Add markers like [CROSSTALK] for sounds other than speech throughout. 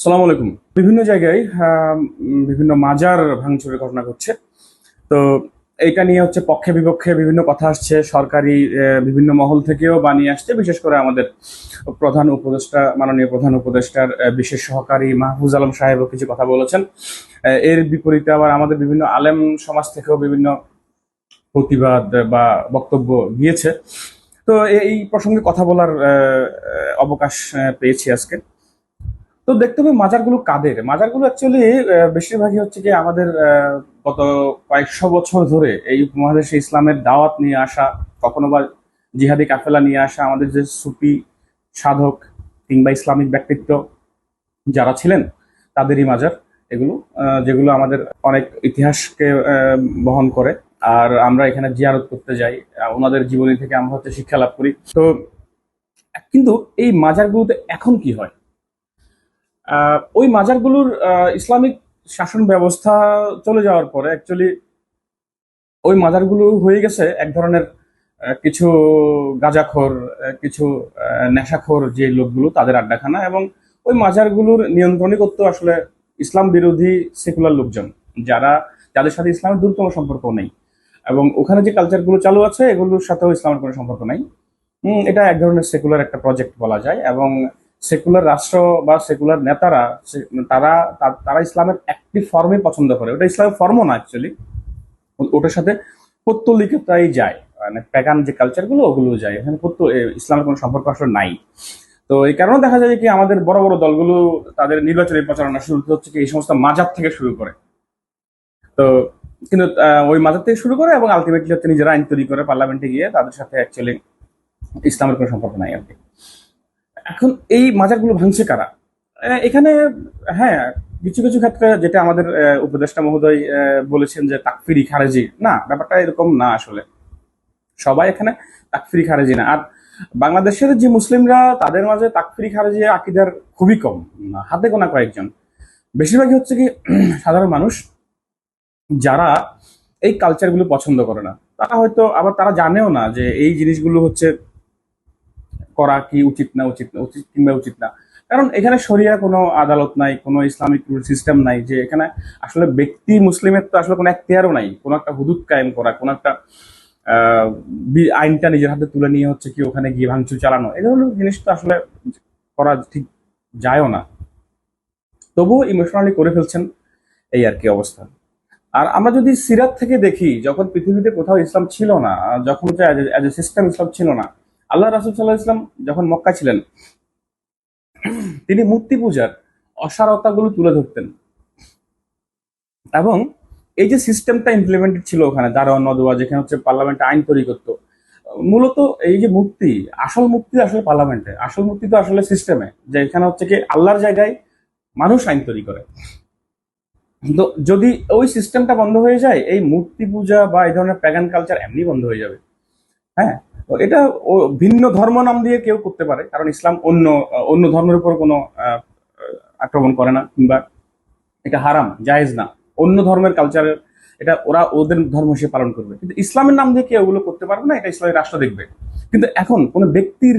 সালাম আলাইকুম। বিভিন্ন জায়গায় বিভিন্ন মাজার ভাঙচুরের ঘটনা ঘটছে। তো এটা নিয়ে হচ্ছে পক্ষে বিপক্ষে বিভিন্ন কথা আসছে, সরকারি বিভিন্ন মহল থেকেও বানিয়ে আসছে। বিশেষ করে আমাদের প্রধান উপদেষ্টা, মাননীয় প্রধান উপদেষ্টার বিশেষ সহকারী মাহফুজ আলম সাহেবও কিছু কথা বলেছেন। এর বিপরীতে আবার আমাদের বিভিন্ন আলেম সমাজ থেকেও বিভিন্ন প্রতিবাদ বা বক্তব্য দিয়েছে তো এই প্রসঙ্গে কথা বলার অবকাশ পেয়েছি আজকে। তো দেখতে হবে মাজারগুলো কাদের। মাজারগুলো অ্যাকচুয়ালি বেশিরভাগই হচ্ছে কি আমাদের গত কয়েকশো বছর ধরে এই উপমহাদেশে ইসলামের দাওয়াত নিয়ে আসা, কখনো বা জিহাদি কাফেলা নিয়ে আসা আমাদের যে সুফি সাধক কিংবা ইসলামিক ব্যক্তিত্ব যারা ছিলেন, তাদেরই মাজার এগুলো যেগুলো আমাদের অনেক ইতিহাসকে বহন করে। আর আমরা এখানে জিয়ারত করতে যাই ওনাদের জীবনী থেকে আমরা হচ্ছে শিক্ষা লাভ করি। তো, কিন্তু এই মাজারগুলোতে এখন কি হয়? ওই মাজারগুলোর ইসলামিক শাসন ব্যবস্থা চলে যাওয়ার পরে অ্যাকচুয়ালি ওই মাজারগুলো হয়ে গেছে এক ধরনের কিছু গাঁজাখোর কিছু নেশাখোর যে লোকগুলো, তাদের আড্ডাখানা এবং ওই মাজারগুলোর নিয়ন্ত্রণই করতো আসলে ইসলাম বিরোধী সেকুলার লোকজন, যারা, যাদের সাথে ইসলামের দূরতম সম্পর্ক নেই এবং ওখানে যে কালচারগুলো চালু আছে, এগুলোর সাথেও ইসলামের কোনো সম্পর্ক নাই। এটা এক ধরনের সেকুলার একটা প্রজেক্ট বলা যায় এবং সেকুলার রাষ্ট্র বা সেকুলার নেতারা তারা তারা ইসলামের একটি ফর্মে পছন্দ করে। ওটা ইসলামের ফর্মও না অ্যাকচুয়ালি ওটার সাথে পত্তলিকতাই যায়। মানে প্যাগান যে কালচারগুলো ওগুলো যায়। এখানে পত্ত ইসলামের কোনো সম্পর্ক আসলে নাই। তো এই কারণে দেখা যায় কি, আমাদের বড় বড় দলগুলো তাদের নির্বাচনী প্রচারণা শুরু হচ্ছে কি, এই সমস্ত মাজার থেকে শুরু করে। তো, কিন্তু ওই মাজার থেকে শুরু করে এবং আলটিমেটলি হচ্ছে নিজেরা আইন তৈরি করে পার্লামেন্টে গিয়ে তাদের সাথে অ্যাকচুয়ালি ইসলামের কোনো সম্পর্ক নাই আর কি। এখন এই মাজারগুলো ভাঙছে কারা? এখানে হ্যাঁ কিছু কিছু ক্ষেত্রে যেটা আমাদের উপদেষ্টা মহোদয় বলেছেন যে তাকফিরি খারেজি না, ব্যাপারটা এরকম না আসলে। সবাই এখানে তাকফিরি খারেজি না। আর বাংলাদেশের যে মুসলিমরা, তাদের মাঝে তাকফিরি খারেজি আকিদার খুবই কম। হাতে গোনা কয়েকজন। বেশিরভাগই হচ্ছে কি, [CLEARS THROAT] সাধারণ মানুষ, যারা এই কালচারগুলো পছন্দ করে না। তারা হয়তো, আবার তারা জানেও না যে এই জিনিসগুলো হচ্ছে করা কি উচিত না উচিত না, উচিত কিংবা উচিত না। কারণ এখানে শরিয়া কোনো আদালত নাই, কোনো ইসলামিক রুল সিস্টেম নাই যে এখানে আসলে ব্যক্তি মুসলিমের তো আসলে কোনো এখতিয়ারও নাই। কোনো একটা হুদুদ কায়েম করা, কোনো একটা আইনটা নিজের হাতে তুলে নিয়ে হচ্ছে কি ওখানে গিয়ে ভাঙচুর চালানো। এই ধরনের জিনিস তো আসলে করা ঠিক যায়ও না। তবুও ইমোশনালি করে ফেলছেন এই আর কি অবস্থা। আর আমরা যদি সিরাত থেকে দেখি, যখন পৃথিবীতে কোথাও ইসলাম ছিল না, যখন অ্যাজ এ সিস্টেম ইসলাম ছিল না আল্লাহ রাসুল সাল্লাহ ইসলাম যখন মক্কা ছিলেন, তিনি মূর্তি পূজার অসারতাগুলো তুলে ধরতেন। এবং এই যে সিস্টেমটা ইমপ্লিমেন্টেড ছিল ওখানে, দারোয়ান নদোয়া যেখানে হচ্ছে পার্লামেন্ট আইন তৈরি করতো, মূলত এই যে মুক্তি আসল মুক্তি আসলে পার্লামেন্টে, আসল মুক্তি তো আসলে সিস্টেমে, যে এখানে হচ্ছে কি আল্লাহর জায়গায় মানুষ আইন তৈরি করে। তো যদি ওই সিস্টেমটা বন্ধ হয়ে যায়, এই মূর্তি পূজা বা এই ধরনের প্যাগান কালচার এমনি বন্ধ হয়ে যাবে। হ্যাঁ? এটা ভিন্ন ধর্ম নাম দিয়ে কেউ করতে পারে, কারণ ইসলাম অন্য অন্য ধর্মের উপর কোনো আক্রমণ করে না, কিংবা এটা হারাম, জায়েজ না। অন্য ধর্মের কালচারের এটা ওরা ওদের ধর্ম হিসেবে পালন করবে। কিন্তু ইসলামের নাম দিয়ে কেউ ওগুলো করতে পারবে না, এটা ইসলামের রাষ্ট্র দেখবে। কিন্তু এখন কোনো ব্যক্তির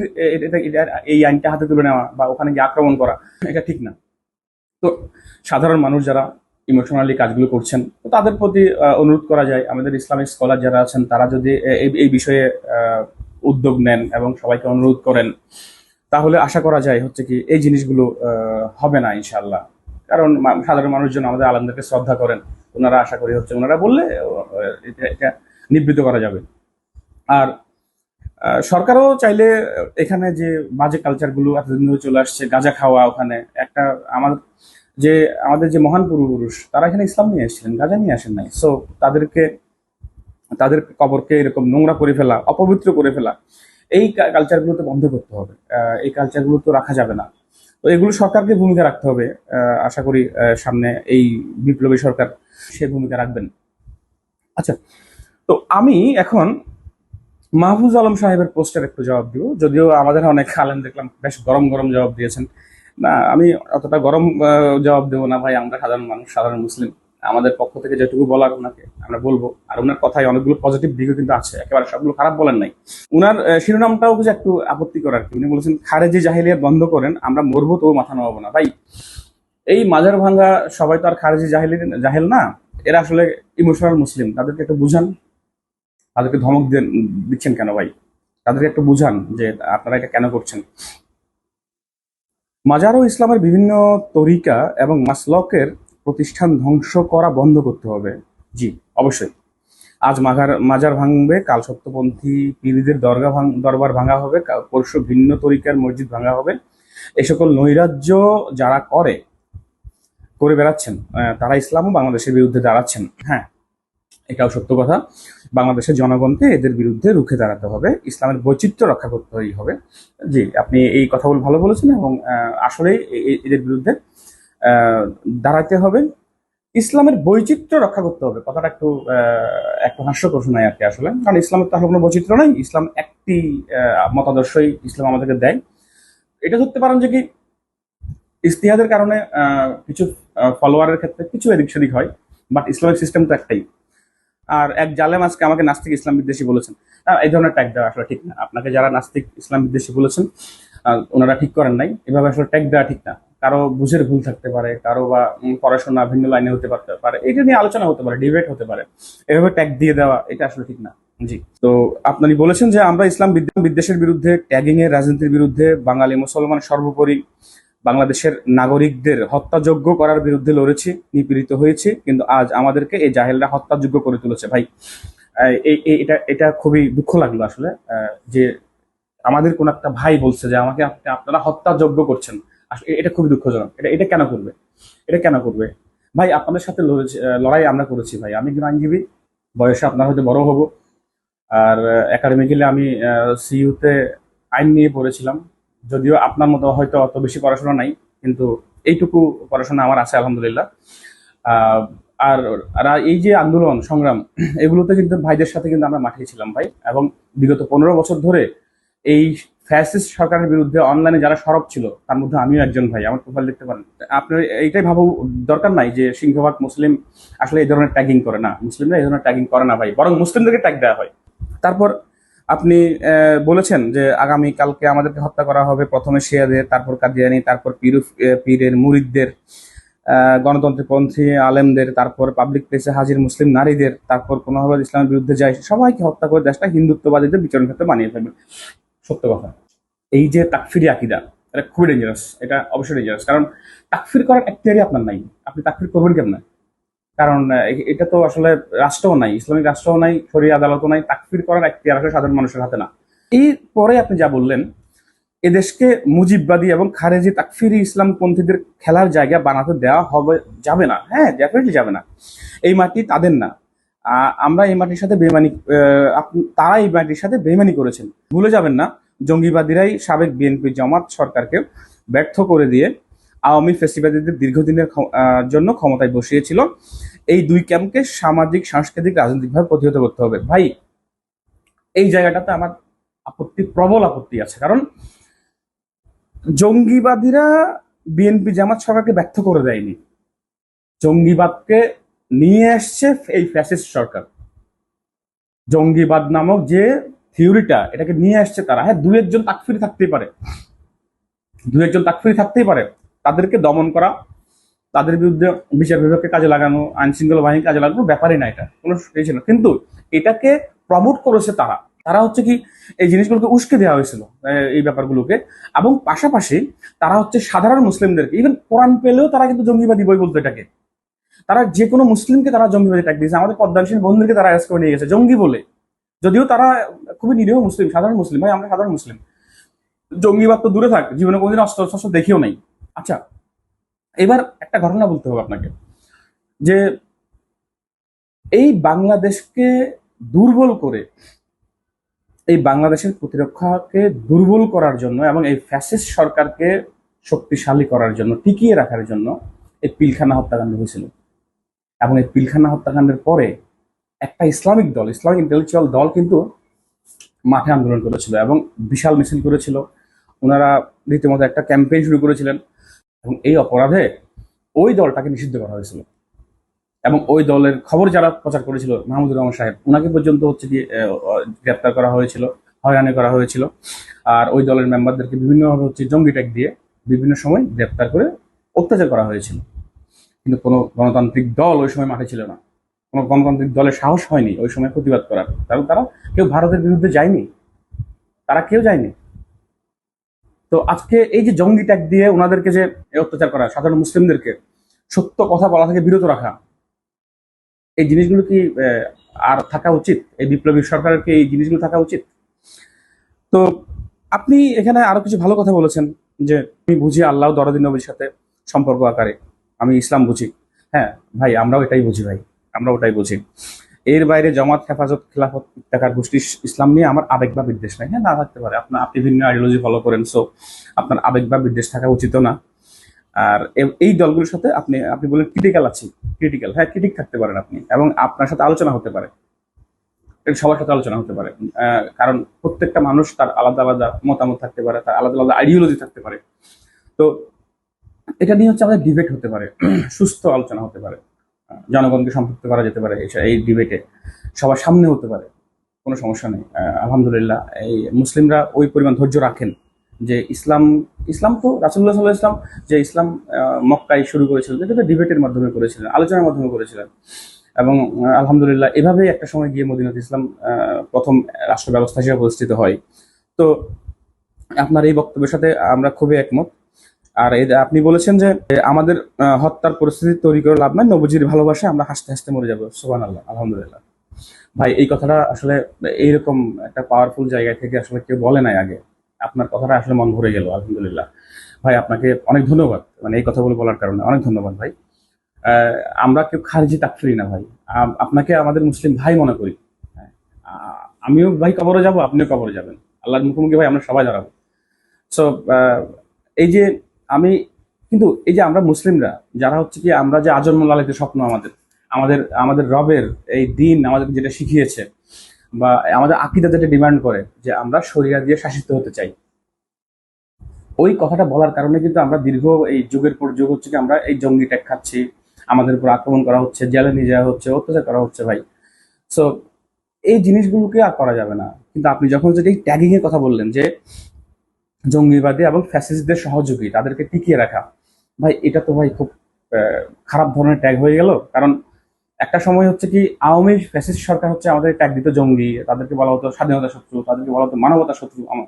এই আইনটা হাতে তুলে নেওয়া বা ওখানে গিয়ে আক্রমণ করা, এটা ঠিক না। তো সাধারণ মানুষ যারা ইমোশনালি কাজগুলো করছেন, তো তাদের প্রতি অনুরোধ করা যায়। আমাদের ইসলামিক স্কলার যারা আছেন, তারা যদি এই বিষয়ে উদ্যোগ নেন এবং সবাইকে অনুরোধ করেন, তাহলে আশা করা যায় হচ্ছে কি এই জিনিসগুলো হবে না ইনশাল্লাহ কারণ সাধারণ মানুষজন আমাদের আলমদেরকে শ্রদ্ধা করেন, ওনারা আশা করি হচ্ছে ওনারা বললে এটা নিবৃত্ত করা যাবে। আর সরকারও চাইলে এখানে যে বাজে কালচারগুলো এতদিন ধরে চলে আসছে, গাঁজা খাওয়া ওখানে, একটা আমার যে, আমাদের যে মহান পূর্বপুরুষ, তারা এখানে ইসলাম নিয়ে এসেছিলেন, গাঁজা নিয়ে আসেন নাই। সো তাদেরকে তাদের কবরকে এরকম নোংরা করে ফেলা, অপবিত্র করে ফেলা, এই কালচারগুলো তো বন্ধ করতে হবে। এই কালচারগুলো তো রাখা যাবে না। তো এগুলো সরকারকে ভূমিকা রাখতে হবে। আশা করি সামনে এই বিপ্লবী সরকার সে ভূমিকা রাখবেন। আচ্ছা তো আমি এখন মাহফুজ আলম সাহেবের পোস্টের একটু জবাব দিব। যদিও আমাদের অনেক আলেম দেখলাম, বেশ গরম গরম জবাব দিয়েছেন। না, আমি অতটা গরম জবাব দেবো না ভাই, আমরা সাধারণ মানুষ, সাধারণ মুসলিম। আমাদের পক্ষ থেকে যেটুকু বলার ওনাকে আমরা বলব। আর ওনার কথায় অনেকগুলো পজিটিভ দিকও কিন্তু আছে। একেবারে সবগুলো খারাপ বলেন নাই। উনার শিরোনামটাও কিছু একটু আপত্তি করার কি। উনি বলেছেন, খারেজি জাহিলিয়াত বন্ধ করেন, আমরা মরবো তবু মাথা নামাবো না। ভাই, এই মাজার ভাঙ্গা সবাই তো আর খারেজি জাহেল জাহেল না। এরা আসলে ইমোশনাল মুসলিম। তাদেরকে একটু বুঝান। তাদেরকে ধমক দেন দিচ্ছেন কেন ভাই? তাদেরকে একটু বুঝান যে আপনারা এটা কেন করছেন। মাজার ও ইসলামের বিভিন্ন তরিকা এবং মাসলকের প্রতিষ্ঠান ধ্বংস করা বন্ধ করতে হবে। জি, অবশ্যই। আজ মাজার মাজার ভাঙবে, কাল সত্যপন্থী পীরদের দরগা দরবার ভাঙা হবে পরশু ভিন্ন তরিকার মসজিদ ভাঙা হবে। এ সকল নৈরাজ্য যারা করে করে বেড়াচ্ছেন তারা ইসলামও বাংলাদেশের বিরুদ্ধে দাঁড়াচ্ছেন। হ্যাঁ এটাও সত্য কথা। বাংলাদেশের জনগণকে এদের বিরুদ্ধে রুখে দাঁড়াতে হবে, ইসলামের বৈচিত্র্য রক্ষা করতেই হবে। জি, আপনি এই কথাগুলো ভালো বলেছেন এবং আসলেই এদের বিরুদ্ধে দাঁড়াতে হবে। ইসলামের বৈচিত্র্য রক্ষা করতে হবে। কথাটা একটু একটু হাস্যকর শোনায় আর কি আসলে। কারণ ইসলামের তো আসলে কোনো বৈচিত্র্য নাই। ইসলাম একটি মতাদর্শই ইসলাম আমাদেরকে দেয়। এটা ধরতে পারেন যে কি, ইস্তিহাদের কারণে কিছু ফলোয়ারের ক্ষেত্রে কিছু এদিক সেদিক হয় বাট ইসলামিক সিস্টেম তো একটাই। আর এক জালেম আজকে আমাকে নাস্তিক ইসলাম বিদ্বেষী বলেছেন। এই ধরনের ট্যাগ দেওয়া আসলে ঠিক না। আপনাকে যারা নাস্তিক ইসলাম বিদ্বেষী বলেছেন ওনারা ঠিক করেন নাই। এভাবে আসলে ট্যাগ দেওয়া ঠিক না। কারও বুঝের ভুল থাকতে পারে, কারও বা পড়াশোনা ভিন্ন লাইনে হতে পারতে পারে, এটা নিয়ে আলোচনা হতে পারে ডিবেট হতে পারে। এভাবে ট্যাগ দিয়ে দেওয়া, এটা আসলে ঠিক না। জি। তো আপনি বলেছেন যে আমরা ইসলাম বিদ্বেষের বিরুদ্ধে ট্যাগিং এর রাজনীতির বিরুদ্ধে, বাঙালি, মুসলমান সর্বোপরি বাংলাদেশের নাগরিকদের হত্যাযোগ্য করার বিরুদ্ধে লড়েছি, নিপীড়িত হয়েছি, কিন্তু আজ আমাদেরকে এই জাহেলরা হত্যাযোগ্য করে তুলেছে। ভাই এটা এটা খুবই দুঃখ লাগল আসলে যে আমাদের কোন একটা ভাই বলছে যে আমাকে আপনারা হত্যাযোগ্য করছেন। এটা খুবই দুঃখজনক। এটা এটা কেন করবে? এটা কেন করবে? ভাই, আপনাদের সাথে লড়াই আমরা করেছি, ভাই। আমি একজন আইনজীবী বয়সে আপনার হয়তো বড় হব। আর একাডেমি গেলে আমি সিইউতে আইন নিয়ে পড়েছিলাম। যদিও আপনার মতো হয়তো অত বেশি পড়াশোনা নাই, কিন্তু এইটুকু পড়াশোনা আমার আছে, আলহামদুলিল্লাহ। আর আর এই যে আন্দোলন, সংগ্রাম, এগুলোতে কিন্তু ভাইদের সাথে কিন্তু আমরা মাঠে ছিলাম, ভাই। এবং বিগত পনেরো বছর ধরে এই ফ্যাসিস্ট সরকারের বিরুদ্ধে অনলাইনে যারা সরব ছিল, তার মধ্যে আমিও একজন ভাই, আমার প্রোফাইল দেখতে পারেন। আপনার এইটাই ভাবো, দরকার নাই যে সিংহভাগ মুসলিম আসলে এই ধরনের ট্যাগিং করে না। মুসলিমরা এই ধরনের ট্যাগিং করে না ভাই, বরং মুসলিমদেরকে ট্যাগ দেওয়া হয়। তারপর আপনি বলেছেন যে আগামী কালকে আমাদেরকে হত্যা করা হবে প্রথমে শিয়াদের, তারপর কাদিয়ানি, তারপর পীর পীরের মুরিদদের গণতন্ত্রপন্থী আলেমদের, তারপর পাবলিক প্লেসে হাজির মুসলিম নারীদের, তারপর কোনোভাবে ইসলামের বিরুদ্ধে যায়, সবাইকে হত্যা করে দেশটা হিন্দুত্ববাদীদের বিচরণ ক্ষেত্রে বানিয়ে ফেলবেন সত্য কথা এই যে তাকফিরি আকিদা, এটা খুবই ডেঞ্জারাস এটা অবশ্যই ডেঞ্জারাস কারণ তাকফির করার একটিয়ারই আপনার নাই। আপনি তাকফির করবেন কেমন? কারণ এটা তো আসলে রাষ্ট্রও নাই, ইসলামিক রাষ্ট্রও নাই শরীর আদালতও নাই। তাকফির করার একটিয়ার আসলে সাধারণ মানুষের হাতে না। এই পরে আপনি যা বললেন, এদেশকে মুজিববাদী এবং খারেজি তাকফিরি ইসলামপন্থীদের খেলার জায়গা বানাতে দেওয়া হবে, যাবে না। হ্যাঁ ডেফিনেটলি যাবে না। এই মাটি তাদের না। আমরা এই মাটির সাথে বেমানি তারা এই মাটির সাথে বেমানি করেছেন। ভুলে যাবেন না, জঙ্গিবাদীরাই সাবেক বিএনপি জামাত সরকারকে ব্যর্থ করে দিয়ে আওয়ামী ফেস্টিভ্যালদের দীর্ঘদিনের জন্য ক্ষমতায় বসিয়েছিল। এই দুই ক্যাম্পকে সামাজিক, সাংস্কৃতিক, রাজনৈতিকভাবে প্রতিহত করতে হবে। ভাই, এই জায়গাটাতে আমার আপত্তি, প্রবল আপত্তি আছে। কারণ জঙ্গিবাদীরা বিএনপি জামাত সরকারকে ব্যর্থ করে দেয়নি। জঙ্গিবাদকে নিয়ে আসছে এই ফ্যাসিস্ট সরকার। জঙ্গিবাদ নামক যে থিওরিটা, এটাকে নিয়ে আসছে তারা। হ্যাঁ দু একজন তাকফিরি থাকতেই পারে। দু একজন তাকফিরি থাকতেই পারে। তাদেরকে দমন করা, তাদের বিরুদ্ধে বিচার বিভাগকে কাজে লাগানো আইন শৃঙ্খলা বাহিনী কাজে লাগানো ব্যাপারই না এটা। কোনো এই। কিন্তু এটাকে প্রমোট করেছে তারা। তারা হচ্ছে কি, এই জিনিসগুলোকে উস্কে দেওয়া হয়েছিল এই ব্যাপারগুলোকে। এবং পাশাপাশি তারা হচ্ছে সাধারণ মুসলিমদেরকে ইভেন কোরআন পেলেও তারা কিন্তু জঙ্গিবাদী বই বলতো এটাকে। তারা যে কোনো মুসলিমকে তারা জঙ্গিবাদী ট্যাগ দিয়েছে। আমাদের পদ্মানসীন বন্ধুদেরকে তারা অ্যারেস্ট করে নিয়ে গেছে, জঙ্গি বলে। যদিও তারা খুবই নিরীহ মুসলিম, সাধারণ মুসলিম ভাই আমরা সাধারণ মুসলিম। জঙ্গিবাদ তো দূরে থাক, জীবনে কোনোদিন অস্ত্র শস্ত্র দেখিও নাই। আচ্ছা এবার একটা ঘটনা বলতে হবে আপনাকে। যে এই বাংলাদেশকে দুর্বল করে, এই বাংলাদেশের প্রতিরক্ষাকে দুর্বল করার জন্য এবং এই ফ্যাসিস্ট সরকারকে শক্তিশালী করার জন্য, টিকিয়ে রাখার জন্য এই পিলখানা হত্যাকাণ্ড হয়েছিল। এবং এই পিলখানা হত্যাকাণ্ডের পরে একটা ইসলামিক দল, ইসলামিক ইন্টেলেকচুয়াল দল কিন্তু মাঠে আন্দোলন করেছিল এবং বিশাল মিছিল করেছিল। ওনারা রীতিমতো একটা ক্যাম্পেইন শুরু করেছিলেন এবং এই অপরাধে ওই দলটাকে নিষিদ্ধ করা হয়েছিল। এবং ওই দলের খবর যারা প্রচার করেছিল, মাহমুদুর রহমান সাহেব ওনাকে পর্যন্ত হচ্ছে কি গ্রেপ্তার করা হয়েছিল, হয়রানি করা হয়েছিল। আর ওই দলের মেম্বারদেরকে বিভিন্নভাবে হচ্ছে জঙ্গি ট্যাগ দিয়ে বিভিন্ন সময় গ্রেপ্তার করে অত্যাচার করা হয়েছিল। কিন্তু কোনো গণতান্ত্রিক দল ওই সময় মাঠে ছিল না। কোনো গণতান্ত্রিক দলের সাহস হয়নি ওই সময় প্রতিবাদ করার। কারণ তারা কেউ ভারতের বিরুদ্ধে যায়নি। তারা কেউ যায়নি। তো আজকে এই যে জঙ্গি ট্যাগ দিয়ে ওনাদেরকে যে অত্যাচার করা, সাধারণ মুসলিমদেরকে সত্য কথা বলা থেকে বিরত রাখা, এই জিনিসগুলো কি আর থাকা উচিত? এই বিপ্লবী সরকারের কি এই জিনিসগুলো থাকা উচিত? তো আপনি এখানে আরও কিছু ভালো কথা বলেছেন যে আমি বুঝি আল্লাহ দরদিন নবীর সাথে সম্পর্ক আকারে। আমি ইসলাম বুঝি। হ্যাঁ ভাই, আমরাও এটাই বুঝি, ভাই। আমরা ওটাই বুঝি। এর বাইরে জমাত, হেফাজত, খেলাফত ইত্যাকার গোষ্ঠী, ইসলাম নিয়ে আমার আবেগ বা বিদ্বেষ নাই। হ্যাঁ না থাকতে পারে। আপনার, আপনি ভিন্ন আইডিওলজি ফলো করেন সো আপনার আবেগ বা বিদ্বেষ থাকা উচিত না। আর এই দলগুলোর সাথে আপনি আপনি বলেন ক্রিটিক্যাল আছি ক্রিটিক্যাল হ্যাঁ ক্রিটিক থাকতে পারেন আপনি, এবং আপনার সাথে আলোচনা হতে পারে। সবার সাথে আলোচনা হতে পারে। কারণ প্রত্যেকটা মানুষ তার আলাদা আলাদা মতামত থাকতে পারে, তার আলাদা আলাদা আইডিওলজি থাকতে পারে। তো এটা নিয়ে হচ্ছে আমাদের ডিবেট হতে পারে। [CLEARS THROAT] সুস্থ আলোচনা হতে পারে। জনগণকে সম্পৃক্ত করা যেতে পারে এই- ডিবেটে সবার সামনে হতে পারে, কোনো সমস্যা নেই। আলহামদুলিল্লাহ, এই মুসলিমরা ওই পরিমাণ ধৈর্য রাখেন যে ইসলাম ইসলাম তো রাসুল্লাহ সাল্লাহ ইসলাম যে ইসলাম মক্কায় শুরু করেছিলেন তো ডিবেটের মাধ্যমে করেছিলেন, আলোচনার মাধ্যমে করেছিলেন। এবং আলহামদুলিল্লাহ, এভাবেই একটা সময় গিয়ে মদিনাত ইসলাম প্রথম রাষ্ট্র ব্যবস্থা হিসেবে প্রতিষ্ঠিত হয়। তো আপনার এই বক্তব্যের সাথে আমরা খুবই একমত। আর আপনি বলেছেন যে আমাদের হত্যার পরিস্থিতি তৈরি করে লাভ নাই। নবজির ভালোবাসা আমরা হাসতে হাসতে মরে যাব। সোহান আল্লাহ আলহামদুলিল্লাহ। ভাই এই কথাটা আসলে এইরকম একটা পাওয়ারফুল জায়গা থেকে আসলে কেউ বলে নাই আগে। আপনার কথাটা আসলে মন ভরে গেল আলহামদুলিল্লাহ। ভাই আপনাকে অনেক ধন্যবাদ। মানে এই কথাগুলো বলার কারণে অনেক ধন্যবাদ ভাই। আমরা কেউ খারিজি তাকফিরি না ভাই। আপনাকে আমাদের মুসলিম ভাই মনে করি। হ্যাঁ, আমিও ভাই কবরে যাব আপনিও কবরে যাবেন। আল্লাহর মুখোমুখি ভাই আমরা সবাই দাঁড়াবো। সো এই যে আমি, কিন্তু এই যে আমরা মুসলিমরা, যারা হচ্ছে কি আমরা যে আজন্ম লালিত স্বপ্ন আমাদের আমাদের আমাদের রবের এই দিন আমাদের যেটা শিখিয়েছে বা আমাদের আকিদা যেটা ডিমান্ড করে যে আমরা শরিয়া দিয়ে শাসিত হতে চাই। ওই কথাটা বলার কারণে কিন্তু আমরা দীর্ঘ এই যুগের পর যুগ হচ্ছে কি আমরা এই জঙ্গি ট্যাগ খাচ্ছি, আমাদের উপর আক্রমণ করা হচ্ছে, জেলে নিয়ে যাওয়া হচ্ছে, অত্যাচার করা হচ্ছে ভাই। সো এই জিনিসগুলোকে আর করা যাবে না। কিন্তু আপনি যখন যদি এই ট্যাগিং এর কথা বললেন যে জঙ্গিবাদী এবং ফ্যাসিস্টদের সহযোগী, তাদেরকে টিকিয়ে রাখা। ভাই, এটা তো ভাই খুব খারাপ ধরনের ট্যাগ হয়ে গেল। কারণ একটা সময় হচ্ছে কি, আওয়ামী ফ্যাসিস্ট সরকার হচ্ছে আমাদের ট্যাগ দিত জঙ্গি, তাদেরকে বলা হতো স্বাধীনতা শত্রু, তাদেরকে বলা হতো মানবতা শত্রু, আমার।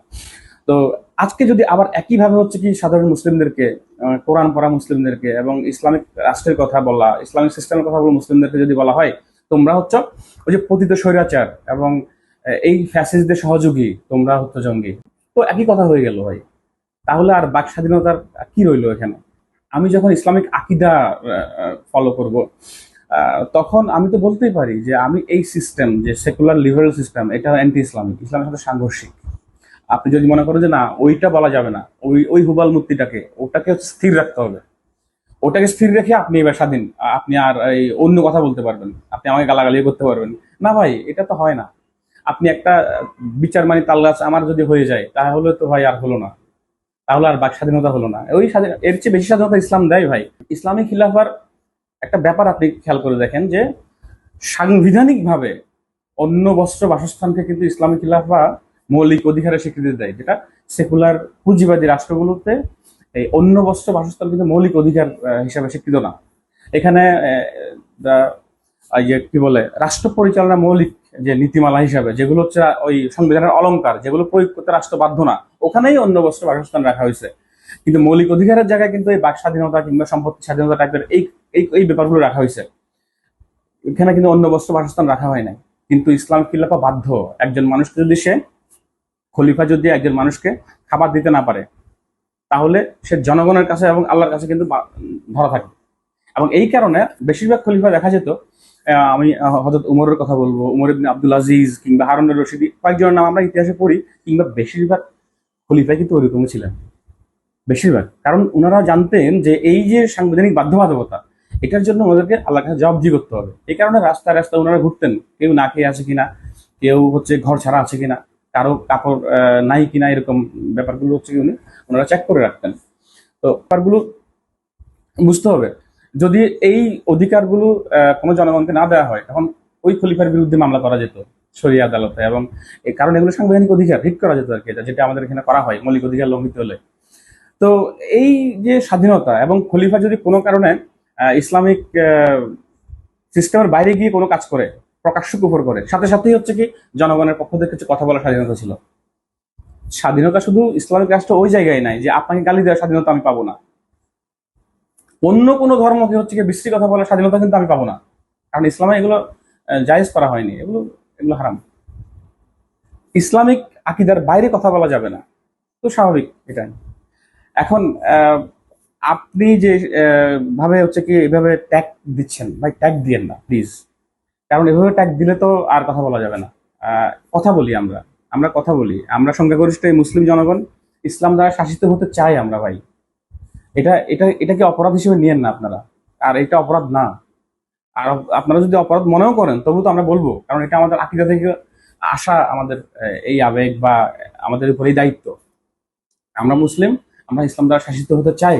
তো আজকে যদি আবার একইভাবে হচ্ছে কি, সাধারণ মুসলিমদেরকে কোরআন পড়া মুসলিমদেরকে এবং ইসলামিক রাষ্ট্রের কথা বলা, ইসলামিক সিস্টেমের কথা বলা মুসলিমদেরকে যদি বলা হয়, তোমরা হচ্ছে ওই যে পতিত স্বৈরাচার এবং এই ফ্যাসিস্টদের সহযোগী, তোমরা হচ্ছে জঙ্গি। তো একই কথা হয়ে গেল ভাই। তাহলে আর বাক স্বাধীনতার কি রইল এখানে? আমি যখন ইসলামিক আকিদা ফলো করব তখন আমি তো বলতেই পারি যে আমি এই সিস্টেম যে সেকুলার লিবারেল সিস্টেম এটা অ্যান্টি ইসলামিক ইসলামের সাথে সাংঘর্ষিক। আপনি যদি মনে করেন যে না, ওইটা বলা যাবে না, ওই ওই হুবাল মূর্তিটাকে ওটাকে স্থির রাখতে হবে। ওটাকে স্থির রেখে আপনি এবার স্বাধীন, আপনি আর এই অন্য কথা বলতে পারবেন, আপনি আমাকে গালাগালি করতে পারবেন। না ভাই, এটা তো হয় না। আপনি একটা বিচার মানি তাল্লাস আমার যদি হয়ে যায়, তাহলে তো ভাই আর হলো না। তাহলে আর বাক স্বাধীনতা হলো না। ওই স্বাধীন, এর চেয়ে বেশি স্বাধীনতা ইসলাম দেয় ভাই। ইসলামী খিলাফার একটা ব্যাপার আপনি খেয়াল করে দেখেন যে, সাংবিধানিকভাবে অন্য বস্ত্র বাসস্থানকে কিন্তু ইসলামী খিলাফা মৌলিক অধিকারের স্বীকৃতি দেয়, যেটা সেকুলার পুঁজিবাদী রাষ্ট্রগুলোতে এই অন্য বস্ত্র বাসস্থান কিন্তু মৌলিক অধিকার হিসাবে স্বীকৃত না। এখানে ইয়ে কি বলে, রাষ্ট্র পরিচালনা মৌলিক যে নীতিমালা হিসাবে, যেগুলো হচ্ছে ওই সংবিধানের অলংকার, যেগুলো প্রয়োগ করতে রাষ্ট্র বাধ্য না, ওখানেই অন্য বস্ত্র বাসস্থান রাখা হয়েছে। কিন্তু মৌলিক অধিকারের জায়গায় কিন্তু এই বাক স্বাধীনতা কিংবা সম্পত্তি স্বাধীনতা টাইপের এই এই ব্যাপারগুলো রাখা হয়েছে। এখানে কিন্তু অন্য বস্ত্র বাসস্থান রাখা হয় নাই। কিন্তু ইসলাম খিলাফা বাধ্য। একজন মানুষকে যদি সে খলিফা যদি একজন মানুষকে খাবার দিতে না পারে, তাহলে সে জনগণের কাছে এবং আল্লাহর কাছে কিন্তু ধরা থাকে। এবং এই কারণে বেশিরভাগ খলিফা দেখা যেত আমি হজরত উমরের কথা বলব, উমর আব্দুল আজিজ কিংবা হারুন রশিদি কয়েকজনের নাম আমরা ইতিহাসে পড়ি, কিংবা বেশিরভাগ খলিফা কিন্তু ওইরকমই ছিলেন। বেশিরভাগ। কারণ ওনারা জানতেন যে এই যে সাংবিধানিক বাধ্যবাধকতা, এটার জন্য ওনাদেরকে আল্লাহর কাছে জবাবজি করতে হবে। এই কারণে রাস্তা রাস্তা ওনারা ঘুরতেন, কেউ না খেয়ে আছে কিনা, কেউ হচ্ছে ঘর ছাড়া আছে কিনা, কারও কাপড় নাই কিনা এরকম ব্যাপারগুলো হচ্ছে কি উনি ওনারা চেক করে রাখতেন। তো ব্যাপারগুলো বুঝতে হবে। যদি এই অধিকারগুলো কোনো জনগণকে না দেওয়া হয়, তখন ওই খলিফার বিরুদ্ধে মামলা করা যেত সরিয়া আদালতে এবং কারণ এগুলো সাংবিধানিক অধিকার, হিট করা যেত আর কি যেটা আমাদের এখানে করা হয়, মৌলিক অধিকার লঙ্ঘিত হলে। তো এই যে স্বাধীনতা এবং খলিফা যদি কোনো কারণে ইসলামিক সিস্টেমের বাইরে গিয়ে কোনো কাজ করে, প্রকাশ্য কুফর করে, সাথে সাথেই হচ্ছে কি জনগণের পক্ষ থেকে কিছু কথা বলার স্বাধীনতা ছিল। স্বাধীনতা শুধু ইসলামিক রাষ্ট্র ওই জায়গায় নাই যে আপনাকে গালি দেওয়ার স্বাধীনতা আমি পাবো না। অন্য কোনো ধর্মকে হচ্ছে কি বিশ্রী কথা বলার স্বাধীনতা কিন্তু আমি পাবো না। কারণ ইসলামে এগুলো জায়েজ করা হয়নি। এগুলো এগুলো হারাম। ইসলামিক আকিদার বাইরে কথা বলা যাবে না। তো স্বাভাবিক এটাই এখন আপনি যে ভাবে হচ্ছে কি এভাবে ট্যাগ দিচ্ছেন, ভাই ট্যাগ দিয়েন না প্লিজ কারণ এভাবে ট্যাগ দিলে তো আর কথা বলা যাবে না। কথা বলি আমরা। আমরা কথা বলি। আমরা সংখ্যাগরিষ্ঠ এই মুসলিম জনগণ, ইসলাম দ্বারা শাসিত হতে চাই আমরা, ভাই। এটা এটা, এটাকে অপরাধ হিসেবে নিয়েন না আপনারা। আর এটা অপরাধ না। আর আপনারা যদি অপরাধ মনেও করেন, তবু তো আমরা বলব, কারণ এটা আমাদের আকিদা থেকে আসা আমাদের এই আবেগ বা আমাদের উপর এই দায়িত্ব। আমরা মুসলিম, আমরা ইসলাম দ্বারা শাসিত হতে চাই।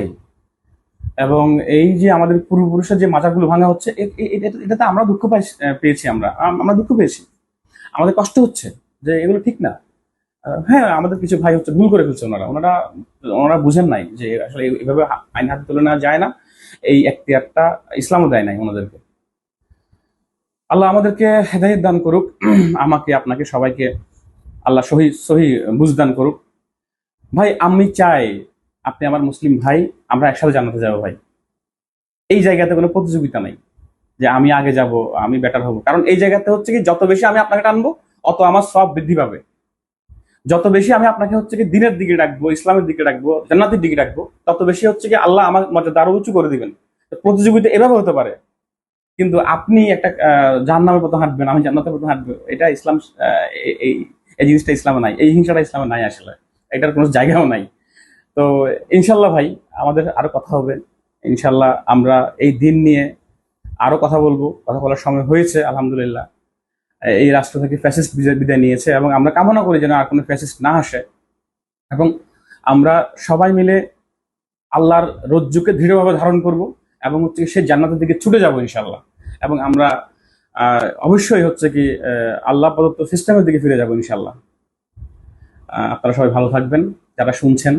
এবং এই যে আমাদের পূর্বপুরুষের যে মাজারগুলো ভাঙা হচ্ছে এটাতে আমরা দুঃখ পাই পেয়েছি আমরা। আমরা দুঃখ পেয়েছি। আমাদের কষ্ট হচ্ছে যে এগুলো ঠিক না। হ্যাঁ আমাদের কিছু ভাই হচ্ছে ভুল করে ফেলছে ওনারা। ওনারা ওনারা বুঝেন নাই যে আসলে এভাবে আইন হাতে তুলে নেওয়া যায় না, এই এখতিয়ারটা ইসলামও দেয় নাই ওনাদেরকে। আল্লাহ আমাদেরকে হেদায়ত দান করুক, [CLEARS THROAT] আমাকে, আপনাকে সবাইকে আল্লাহ সহি সহি বুঝদান করুক। ভাই, আমি চাই আপনি আমার মুসলিম ভাই, আমরা একসাথে জানাতে যাব ভাই। এই জায়গাতে কোনো প্রতিযোগিতা নাই যে আমি আগে যাব, আমি বেটার হব। কারণ এই জায়গাতে হচ্ছে কি, যত বেশি আমি আপনাকে টানবো, অত আমার সব বৃদ্ধি পাবে। যত বেশি আমি আপনাকে হচ্ছে কি দিনের দিকে ডাকবো, ইসলামের দিকে ডাকবো, জান্নাতের দিকে ডাকবো, তত বেশি হচ্ছে কি আল্লাহ আমার মর্যাদা আরও উঁচু করে দিবেন। প্রতিযোগিতা এভাবে হতে পারে। কিন্তু আপনি একটা জাহান্নামের পথে হাঁটবেন, আমি জান্নাতের পথে হাঁটবো, এটা ইসলাম এই এই জিনিসটা ইসলামে নাই, এই হিংসাটা ইসলামে নাই আসলে। এটার কোনো জায়গাও নাই। তো ইনশাল্লাহ ভাই, আমাদের আরও কথা হবে। ইনশাল্লাহ আমরা এই দিন নিয়ে আরও কথা বলব, কথা বলার সময় হয়েছে, আলহামদুলিল্লাহ। এই রাষ্ট্র থেকে ফ্যাসিস্ট বিদায় নিয়েছে এবং আমরা কামনা করি যেন আর কোনো ফ্যাসিস্ট না আসে। এবং আমরা সবাই মিলে আল্লাহর রজ্জুকে দৃঢ়ভাবে ধারণ করব এবং হচ্ছে সে জান্নাতের দিকে ছুটে যাব ইনশাল্লাহ এবং আমরা অবশ্যই হচ্ছে কি আল্লাহ প্রদত্ত সিস্টেমের দিকে ফিরে যাব ইনশাল্লাহ আপনারা সবাই ভালো থাকবেন, যারা শুনছেন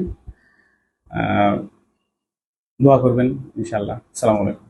দোয়া করবেন ইনশাল্লাহ সালাম আলাইকুম।